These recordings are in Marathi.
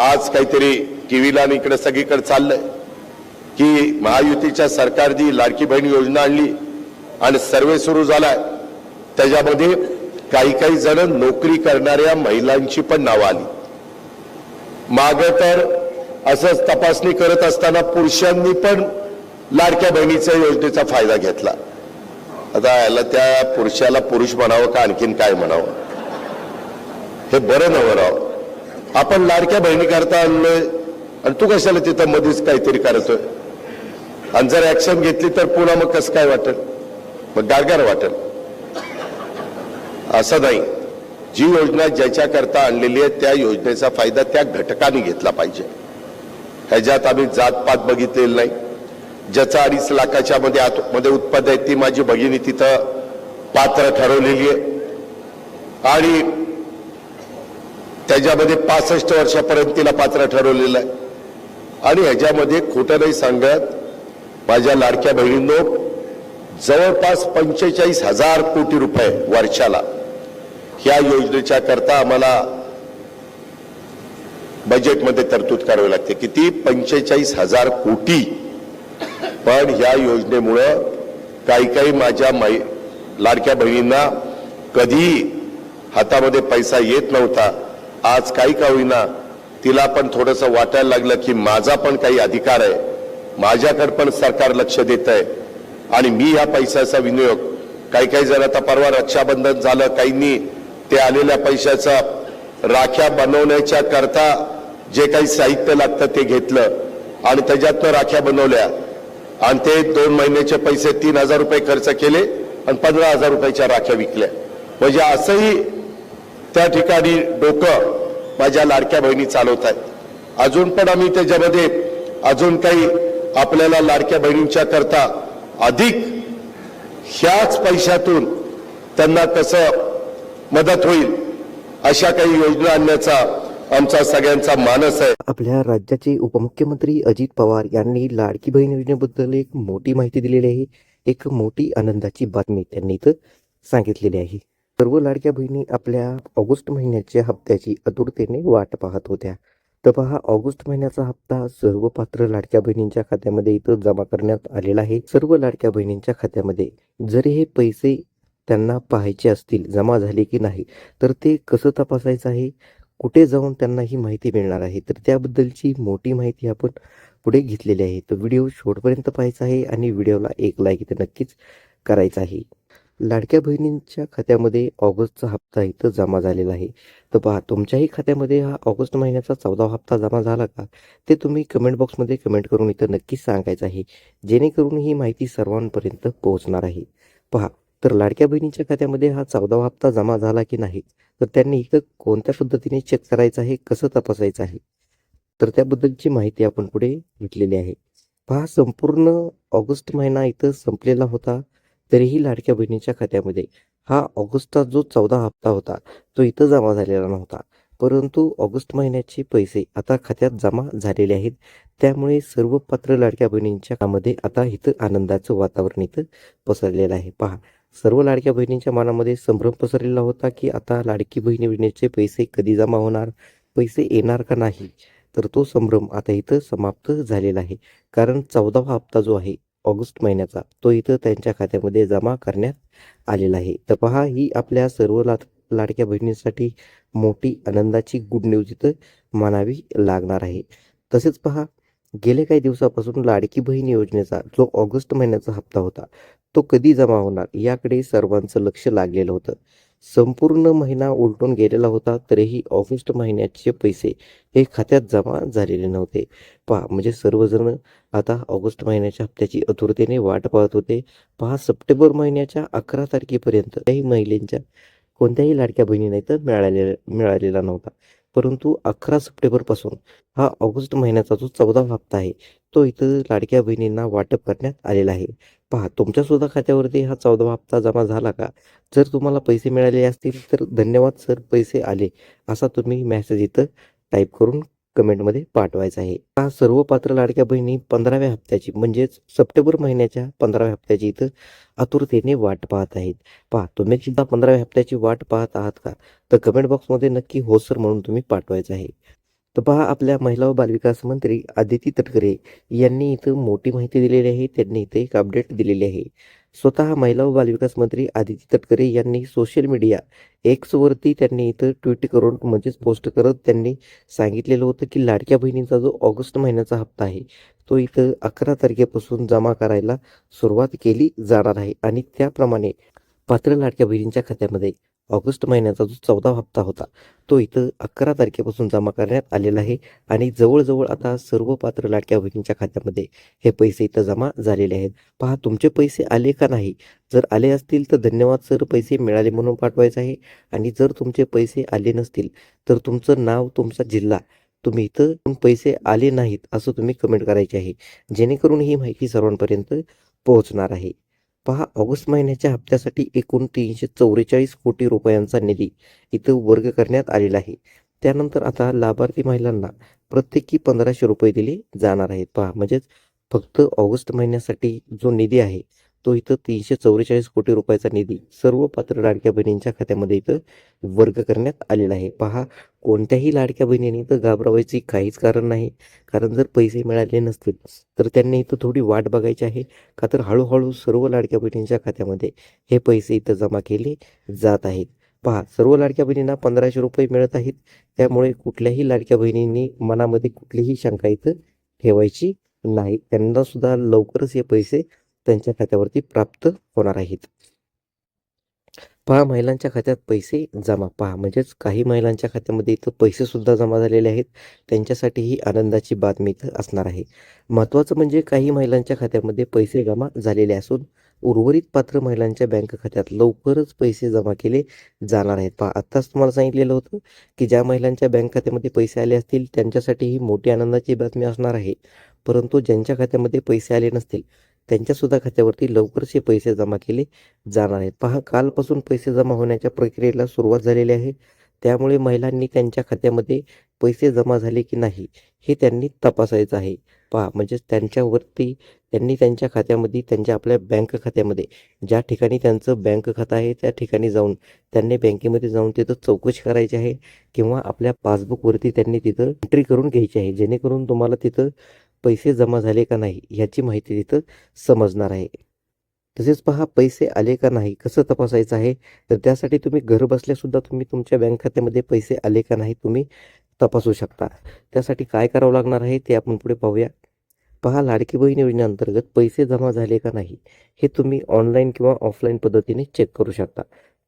आज काहीतरी टीव्हीला आणि इकडे सगळीकडे चाललंय की महायुतीच्या सरकारनी लाडकी बहीण योजना आणली आणि सर्वे सुरू झालाय त्याच्यामध्ये काही काही जण नोकरी करणाऱ्या महिलांची पण नावं आली. माग तर असंच तपासणी करत असताना पुरुषांनी पण लाडक्या बहिणीच्या योजनेचा फायदा घेतला. आता याला त्या पुरुषाला पुरुष म्हणावं का आणखीन काय म्हणावं? हे बरं नवं राव. आपण लाडक्या बहिणी करता आणलोय आणि तू कशाला तिथं मध्येच काहीतरी करतोय? आणि जर ऍक्शन घेतली तर पुन्हा मग कसं काय वाटेल? मग गारगार वाटेल. असं नाही. जी योजना ज्याच्याकरता आणलेली आहे त्या योजनेचा फायदा त्या घटकाने घेतला पाहिजे. ह्याच्यात आम्ही जातपात बघितलेलं नाही. ज्याचा अडीच लाखाच्या मध्ये आत- मध्ये उत्पन्न आहे ती माझी भगिनी तिथं पात्र ठरवलेली आहे. आणि त्याच्यामध्ये पासष्ट वर्षापर्यंत तिला पात्र ठरवलेलं आहे. आणि ह्याच्यामध्ये खोटं नाही सांगत माझ्या लाडक्या बहिणींनो जवळपास पंचेचाळीस हजार कोटी रुपये वर्षाला ह्या योजनेच्या करता आम्हाला बजेटमध्ये तरतूद करावी लागते. किती? पंचेचाळीस हजार कोटी. पण ह्या योजनेमुळं काही काही माझ्या मै लाडक्या बहिणींना कधी हातामध्ये पैसा येत नव्हता. आज काही का होईना तिला पण थोडंसं वाटायला लागलं की माझा पण काही अधिकार आहे. माझ्याकडे पण सरकार लक्ष देत आहे आणि मी या पैशाचा विनियोग काही काही जण आता परवा रक्षाबंधन झालं काहींनी ते आलेल्या पैशाचा राख्या बनवण्याच्या करता जे काही साहित्य लागतं ते घेतलं आणि त्याच्यातनं राख्या बनवल्या. आणि ते दोन महिन्याचे पैसे तीन हजार रुपये खर्च केले आणि पंधरा हजार रुपयाच्या राख्या विकल्या. म्हणजे असंही त्या ठिकाणी डोकं माझ्या लाडक्या बहिणी चालवत आहेत. अजून पण आम्ही त्याच्यामध्ये अजून काही आपल्याला लाडक्या बहिणींच्या करता अधिक ह्याच पैशातून त्यांना कसं मदत होईल अशा काही योजना आणण्याचा आमचा सगळ्यांचा मानस आहे. आपल्या राज्याचे उपमुख्यमंत्री अजित पवार यांनी लाडकी बहीण योजनेबद्दल एक मोठी माहिती दिलेली आहे. एक मोठी आनंदाची बातमी त्यांनी इथं सांगितलेली आहे. सर्व लाडक्या बहिणी आपल्या ऑगस्ट महिन्याच्या हप्त्याची आतुरतेने वाट पाहत होत्या. तर पहा ऑगस्ट महिन्याचा हप्ता सर्व पात्र लाडक्या बहिणींच्या खात्यामध्ये इथं जमा करण्यात आलेला आहे. सर्व लाडक्या बहिणींच्या खात्यामध्ये जरी हे पैसे त्यांना पाहायचे असतील जमा झाले की नाही तर ते कसं तपासायचं आहे? कुठे जाऊन त्यांना ही माहिती मिळणार आहे? तर त्याबद्दलची मोठी माहिती आपण पुढे घेतलेली आहे. तर व्हिडिओ शेवटपर्यंत पाहायचा आहे आणि व्हिडिओला एक लाईक इथं नक्कीच करायचा आहे. लाडक्या बहिणींच्या खात्यामध्ये ऑगस्टचा हप्ता इथं जमा झालेला आहे. तर पहा तुमच्याही खात्यामध्ये हा ऑगस्ट महिन्याचा चौदा हप्ता जमा झाला का? ते तुम्ही कमेंट बॉक्समध्ये कमेंट करून इथं नक्कीच सांगायचं आहे जेणेकरून ही माहिती सर्वांपर्यंत पोहोचणार आहे. पहा तर लाडक्या बहिणीच्या खात्यामध्ये हा चौदावा हप्ता जमा झाला की नाही? तर त्यांनी इथं कोणत्या पद्धतीने चेक करायचं आहे कसं तपासायचं आहे? तर त्याबद्दलची माहिती आपण पुढे घेतलेली आहे. पहा संपूर्ण ऑगस्ट महिना इथं संपलेला होता. तरीही लाडक्या बहिणीच्या खात्यामध्ये हा ऑगस्टचा जो चौदा हप्ता होता तो इथं जमा झालेला नव्हता. परंतु ऑगस्ट महिन्याचे पैसे आता खात्यात जमा झालेले आहेत. त्यामुळे सर्व पात्र लाडक्या बहिणींच्या कामध्ये आता इथं आनंदाचं वातावरण इथं पसरलेलं आहे. पहा सर्व लाडक्या बहिणींच्या मनामध्ये संभ्रम पसरलेला होता की आता लाडकी बहिणी बहिणीचे पैसे कधी जमा होणार? पैसे येणार का नाही? तर तो संभ्रम आता इथं समाप्त झालेला आहे. कारण चौदावा हप्ता जो आहे ऑगस्ट महिन्याचा तो इथं त्यांच्या खात्यामध्ये जमा करण्यात आलेला आहे. तर पहा ही आपल्या सर्व ला लाडक्या बहिणींसाठी मोठी आनंदाची गुड न्यूज इथं मानावी लागणार आहे. तसेच पहा गेले काही दिवसापासून लाडकी बहीण योजनेचा जो ऑगस्ट महिन्याचा हप्ता होता तो कधी जमा होणार याकडे सर्वांचं लक्ष लागलेलं होतं. संपूर्ण महिना उलटून गेलेला होता तरीही ऑगस्ट महिन्याचे पैसे हे खात्यात जमा झालेले नव्हते. पहा म्हणजे सर्वजण आता ऑगस्ट महिन्याच्या हप्त्याची आतुरतेने वाट पाहत होते. पहा सप्टेंबर महिन्याच्या अकरा तारखेपर्यंत काही महिलांच्या कोणत्याही लाडक्या बहिणीने इथं मिळालेला मिळालेला नव्हता. परंतु अकरा सप्टेंबरपासून हा ऑगस्ट महिन्याचा जो चौदा हप्ता आहे तो इथं लाडक्या बहिणींना वाटप करण्यात आलेला आहे. पहा तुमच्यासुद्धा खात्यावरती हा चौदा हप्ता जमा झाला का? जर तुम्हाला पैसे मिळाले असतील तर धन्यवाद सर पैसे आले असा तुम्ही मॅसेज इथं टाईप करून कमेंटमध्ये पाठवायचा आहे. हा सर्व पात्र लाडक्या बहिणी पंधराव्या हप्त्याची म्हणजेच सप्टेंबर महिन्याच्या पंधराव्या हप्त्याची इथं आतुरतेने वाट पाहत आहेत. पहा तुम्ही सुद्धा पंधराव्या हप्त्याची वाट पाहत आहात का? तर कमेंट बॉक्समध्ये नक्की हो सर म्हणून तुम्ही पाठवायचं आहे. तर पहा आपल्या महिला व बालविकास मंत्री आदिती तटकरे यांनी इथं मोठी माहिती दिलेली आहे. त्यांनी इथे एक अपडेट दिलेली आहे. स्वतः महिला व बालविकास मंत्री आदिती तटकरे यांनी सोशल मीडिया एक्सवरती त्यांनी इथं ट्विट करून म्हणजेच पोस्ट करत त्यांनी सांगितलेलं होतं की लाडक्या बहिणींचा जो ऑगस्ट महिन्याचा हप्ता आहे तो इथं अकरा तारखेपासून जमा करायला सुरुवात केली जाणार आहे. आणि त्याप्रमाणे पात्र लाडक्या बहिणींच्या खात्यामध्ये ऑगस्ट महिन्याचा जो चौदा हप्ता होता तो इथं अकरा तारखेपासून जमा करण्यात आलेला आहे आणि जवळजवळ आता सर्व पात्र लाडक्या बहिणींच्या खात्यामध्ये हे पैसे इथं जमा झालेले आहेत. पहा तुमचे पैसे आले का नाही? जर आले असतील तर धन्यवाद सर पैसे मिळाले म्हणून पाठवायचं आहे. आणि जर तुमचे पैसे आले नसतील तर तुमचं नाव तुमचा जिल्हा तुम्ही इथं पैसे आले नाहीत असं तुम्ही कमेंट करायचे आहे. जेणेकरून ही माहिती सर्वांपर्यंत पोहोचणार आहे. पहा ऑगस्ट महिन्याच्या हप्त्यासाठी एकूण तीनशे चौवेचाळीस कोटी रुपयांचा निधी इथं वर्ग करण्यात आलेला आहे. त्यानंतर आता लाभार्थी महिलांना प्रत्येकी पंधराशे रुपये दिले जाणार आहेत. पहा म्हणजेच फक्त ऑगस्ट महिन्यासाठी जो निधी आहे तो इथं तीनशे चौवेचाळीस कोटी रुपयाचा निधी सर्व पात्र लाडक्या बहिणींच्या खात्यामध्ये इथं वर्ग करण्यात आलेला आहे. पहा कोणत्याही लाडक्या बहिणीने इथं घाबरावायची काहीच कारण नाही. कारण जर पैसे मिळाले नसतील तर त्यांनी इथं थोडी वाट बघायची आहे का तर हळूहळू सर्व लाडक्या बहिणींच्या खात्यामध्ये हे पैसे इथं जमा केले जात आहेत. पहा सर्व लाडक्या बहिणींना पंधराशे रुपये मिळत आहेत. त्यामुळे कुठल्याही लाडक्या बहिणींनी मनामध्ये कुठलीही शंका इथं ठेवायची नाही. त्यांना सुद्धा लवकरच हे पैसे त्यांच्या खात्यावरती प्राप्त होणार आहेत. पहा महिलांच्या खात्यात पैसे जमा. पहा म्हणजेच काही महिलांच्या खात्यामध्ये इथं पैसेसुद्धा जमा झालेले आहेत. त्यांच्यासाठी ही आनंदाची बातमी इथं असणार आहे. महत्त्वाचं म्हणजे काही महिलांच्या खात्यामध्ये पैसे जमा झालेले असून उर्वरित पात्र महिलांच्या बँक खात्यात लवकरच पैसे जमा केले जाणार आहेत. पहा आत्ताच तुम्हाला सांगितलेलं होतं की ज्या महिलांच्या बँक खात्यामध्ये पैसे आले असतील त्यांच्यासाठी ही मोठी आनंदाची बातमी असणार आहे. परंतु ज्यांच्या खात्यामध्ये पैसे आले नसतील त्यांच्यासुद्धा खात्यावरती लवकरचे पैसे जमा केले जाणार आहेत पहा कालपासून पैसे जमा होण्याच्या प्रक्रियेला सुरुवात झालेली आहे. त्यामुळे महिलांनी त्यांच्या खात्यामध्ये पैसे जमा झाले की नाही हे त्यांनी तपासायचं आहे. पहा म्हणजेच त्यांच्यावरती त्यांनी त्यांच्या खात्यामध्ये त्यांच्या आपल्या बँक खात्यामध्ये ज्या ठिकाणी त्यांचं बँक खातं आहे त्या ठिकाणी जाऊन त्यांनी बँकेमध्ये जाऊन तिथं चौकशी करायची आहे किंवा आपल्या पासबुकवरती त्यांनी तिथं एंट्री करून घ्यायची आहे जेणेकरून तुम्हाला तिथं पैसे जमा झाले का नाही ह्याची माहिती तिथं समजणार आहे. तसेच पहा पैसे आले का नाही कसं तपासायचं आहे? तर त्यासाठी तुम्ही घर बसल्यासुद्धा तुम्ही तुमच्या बँक खात्यामध्ये पैसे आले का नाही तुम्ही तपासू शकता. त्यासाठी काय करावं लागणार आहे ते आपण पुढे पाहूया. पहा लाडकी बहीण योजनेअंतर्गत पैसे जमा झाले का नाही हे तुम्ही ऑनलाईन किंवा ऑफलाईन पद्धतीने चेक करू शकता.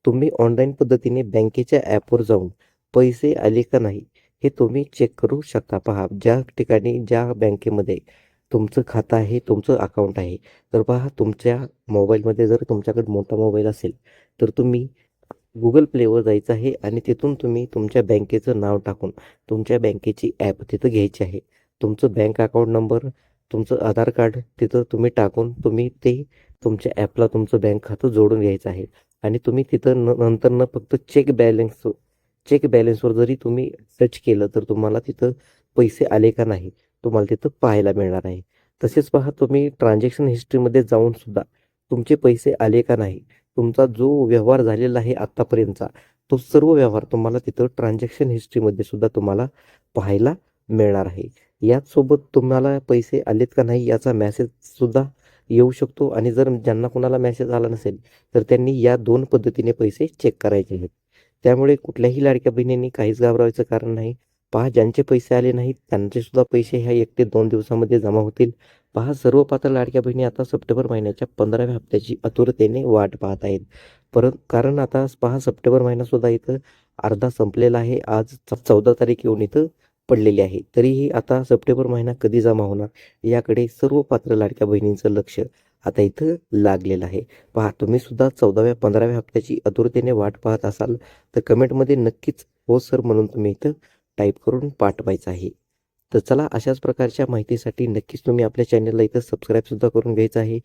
तुम्ही ऑनलाईन पद्धतीने बँकेच्या ॲपवर जाऊन पैसे आले का नाही हे तुम्ही चेक करू शकता. पहा ज्या ठिकाणी ज्या बँकेमध्ये तुमचं खातं आहे तुमचं अकाउंट आहे तर पहा तुमच्या मोबाईलमध्ये जर तुमच्याकडे मोठा मोबाईल असेल तर तुम्ही गुगल प्लेवर जायचं आहे आणि तिथून तुम्ही तुमच्या बँकेचं नाव टाकून तुमच्या बँकेची ॲप तिथं घ्यायची आहे. तुमचं बँक अकाउंट नंबर तुमचं आधार कार्ड तिथं तुम्ही टाकून तुम्ही ते तुमच्या ॲपला तुमचं बँक खातं जोडून घ्यायचं आहे. आणि तुम्ही तिथं न नंतर न फक्त चेक बॅलन्स चेक बॅलन्सवर जरी तुम्ही टच केलं तर तुम्हाला तिथं पैसे आले का नाही तुम्हाला तिथं पाहायला मिळणार आहे तसेच पहा तुम्ही ट्रान्झॅक्शन हिस्ट्रीमध्ये जाऊन सुद्धा तुमचे पैसे आले का नाही तुमचा जो व्यवहार झालेला आहे आत्तापर्यंतचा तो सर्व व्यवहार तुम्हाला तिथं ट्रान्झॅक्शन हिस्ट्रीमध्ये सुद्धा तुम्हाला पाहायला मिळणार आहे. याचसोबत तुम्हाला पैसे आलेत का नाही याचा मॅसेजसुद्धा येऊ शकतो. आणि जर ज्यांना कोणाला मॅसेज आला नसेल तर त्यांनी या दोन पद्धतीने पैसे चेक करायचे आहेत. त्यामुळे कुठल्याही लाडक्या बहिणींनी काहीच घाबरायचं कारण नाही. पहा ज्यांचे पैसे आले नाहीत त्यांचे सुद्धा पैसे ह्या एक ते दोन दिवसामध्ये जमा होतील. पहा सर्व पात्र लाडक्या बहिणी आता सप्टेंबर महिन्याच्या पंधराव्या हप्त्याची आतुरतेने वाट पाहत आहेत. परत कारण आता पहा सप्टेंबर महिनासुद्धा इथं अर्धा संपलेला आहे. आज चौदा तारीख येऊन इथं पडलेली आहे. तरीही आता सप्टेंबर महिना कधी जमा होणार? याकडे सर्व पात्र लाडक्या बहिणींचं लक्ष आता इथं लागलेला आहे. पहा तुम्ही सुद्धा चौदाव्या पंधराव्या हप्त्याची आतुरतेने वाट पाहत असाल तर कमेंटमध्ये नक्कीच हो सर म्हणून तुम्ही इथं टाईप करून पाठवायचं आहे. तर चला अशाच प्रकारच्या माहितीसाठी नक्कीच तुम्ही आपल्या चॅनलला इथं सबस्क्राईबसुद्धा करून घ्यायचं आहे.